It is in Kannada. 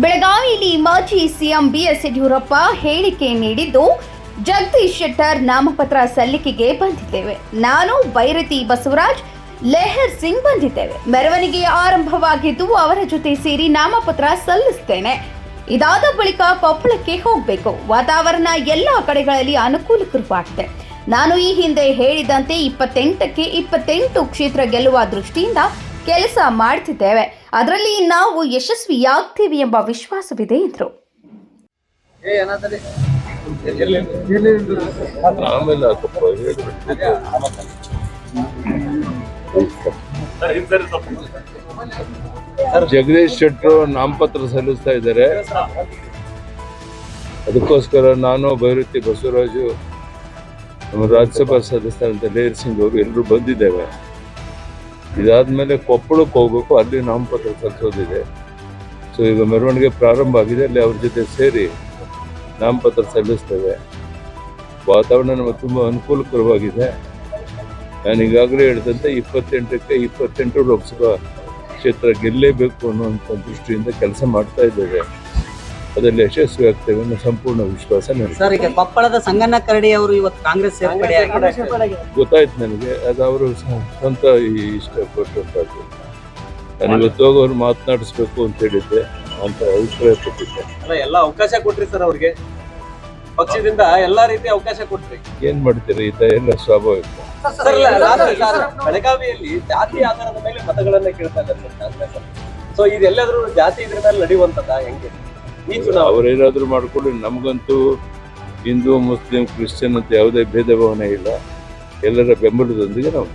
ಬೆಳಗಾವಿಯಲ್ಲಿ ಮಾಜಿ ಸಿಎಂ ಬಿಎಸ್ ಯಡಿಯೂರಪ್ಪ ಹೇಳಿಕೆ ನೀಡಿದ್ದು, ಜಗದೀಶ್ ಶೆಟ್ಟರ್ ನಾಮಪತ್ರ ಸಲ್ಲಿಕೆಗೆ ಬಂದಿದ್ದೇವೆ. ನಾನು ಬೈರತಿ ಬಸವರಾಜ್, ಲೆಹರ್ ಸಿಂಗ್ ಬಂದಿದ್ದೇವೆ. ಮೆರವಣಿಗೆ ಆರಂಭವಾಗಿದ್ದು, ಅವರ ಜೊತೆ ಸೇರಿ ನಾಮಪತ್ರ ಸಲ್ಲಿಸ್ತೇನೆ. ಇದಾದ ಬಳಿಕ ಕೊಪ್ಪಳಕ್ಕೆ ಹೋಗಬೇಕು. ವಾತಾವರಣ ಎಲ್ಲ ಕಡೆಗಳಲ್ಲಿ ಅನುಕೂಲಕರವಾಗಿದೆ ನಾನು ಈ ಹಿಂದೆ ಹೇಳಿದಂತೆ ಇಪ್ಪತ್ತೆಂಟಕ್ಕೆ ಇಪ್ಪತ್ತೆಂಟು ಕ್ಷೇತ್ರ ಗೆಲ್ಲುವ ದೃಷ್ಟಿಯಿಂದ ಕೆಲಸ ಮಾಡ್ತಿದ್ದೇವೆ. ಅದರಲ್ಲಿ ನಾವು ಯಶಸ್ವಿಯಾಗ್ತೀವಿ ಎಂಬ ವಿಶ್ವಾಸವಿದೆ ಎಂದರು. ಜಗದೀಶ್ ಶೆಟ್ಟರು ನಾಮಪತ್ರ ಸಲ್ಲಿಸ್ತಾ ಇದ್ದಾರೆ. ಅದಕ್ಕೋಸ್ಕರ ನಾನು ಭೈರುತಿ ಬಸವರಾಜು ನಮ್ಮ ರಾಜ್ಯಸಭಾ ಸದಸ್ಯರಂತ ಲೇರ್ ಸಿಂಗ್ ಅವರು ಎಲ್ಲರೂ ಬಂದಿದ್ದೇವೆ. ಇದಾದ್ಮೇಲೆ ಕೊಪ್ಪಳಕ್ಕೆ ಹೋಗ್ಬೇಕು, ಅಲ್ಲಿ ನಾಮಪತ್ರ ಸಲ್ಲಿಸೋದಿದೆ. ಸೊ ಈಗ ಮೆರವಣಿಗೆ ಪ್ರಾರಂಭ ಆಗಿದೆ, ಅಲ್ಲಿ ಅವ್ರ ಜೊತೆ ಸೇರಿ ನಾಮಪತ್ರ ಸಲ್ಲಿಸ್ತೇವೆ. ವಾತಾವರಣ ನಮಗೆ ತುಂಬ ಅನುಕೂಲಕರವಾಗಿದೆ. ನಾನು ಈಗಾಗಲೇ ಹೇಳಿದಂತೆ ಇಪ್ಪತ್ತೆಂಟಕ್ಕೆ ಇಪ್ಪತ್ತೆಂಟು ಲೋಕಸಭಾ ಕ್ಷೇತ್ರ ಗೆಲ್ಲೇಬೇಕು ಅನ್ನುವಂಥ ದೃಷ್ಟಿಯಿಂದ ಕೆಲಸ ಮಾಡ್ತಾ ಇದ್ದೇವೆ. ಅದರಲ್ಲಿ ಯಶಸ್ವಿ ಆಗ್ತೇವೆ ಅನ್ನೋ ಸಂಪೂರ್ಣ ವಿಶ್ವಾಸ ನನಗೆ ಸರ್ ಈಗ ಕೊಪ್ಪಳದ ಸಂಗಣ್ಣ ಕರಡಿ ಅವರು ಇವತ್ತು ಕಾಂಗ್ರೆಸ್ ಸೇರ್ಪಡೆ ಗೊತ್ತಾಯ್ತು ನನಗೆ ಅದು ಅವರು ಸ್ವಂತ ಈ ಇಷ್ಟಪಟ್ಟಂಥದ್ದು ನಾನು ಇವತ್ತು ಹೋಗಿ ಅವ್ರು ಮಾತನಾಡಿಸ್ಬೇಕು ಅಂತ ಹೇಳಿದ್ದೆ ಅಂತ ಅಭಿಪ್ರಾಯ ಕೊಟ್ಟಿದ್ದೆ ಅಲ್ಲ ಎಲ್ಲ ಅವಕಾಶ ಕೊಟ್ರಿ ಸರ್ ಅವ್ರಿಗೆ. ಪಕ್ಷದಿಂದ ಎಲ್ಲಾ ರೀತಿ ಅವಕಾಶ ಕೊಟ್ರಿ. ಏನ್ ಮಾಡ್ತೀರಿ? ಈ ಎಲ್ಲ ಸ್ವಾಭಾವಿಕ. ಸರ್ ಇಲ್ಲ, last ಬೆಳಗಾವಿಯಲ್ಲಿ ಜಾತಿ ಆಧಾರದ ಮೇಲೆ ಮತಗಳನ್ನ ಕೇಳ್ತಾ ಇದ್ದಾರೆ ಸೊ ಇದೆಲ್ಲಾದ್ರೂ ಜಾತಿ ಇದ್ರ ಮೇಲೆ ನಡೆಯುವಂತದ ಹೆಂಗೆ? ಅವರೇನಾದ್ರೂ ಮಾಡ್ಕೊಳ್ಳಿ ನಮಗಂತೂ ಹಿಂದೂ ಮುಸ್ಲಿಂ ಕ್ರಿಶ್ಚಿಯನ್ ಅಂತ ಯಾವುದೇ ಭೇದ ಭಾವನೆ ಇಲ್ಲ ಎಲ್ಲರ ಬೆಂಬಲದೊಂದಿಗೆ ನಾವು.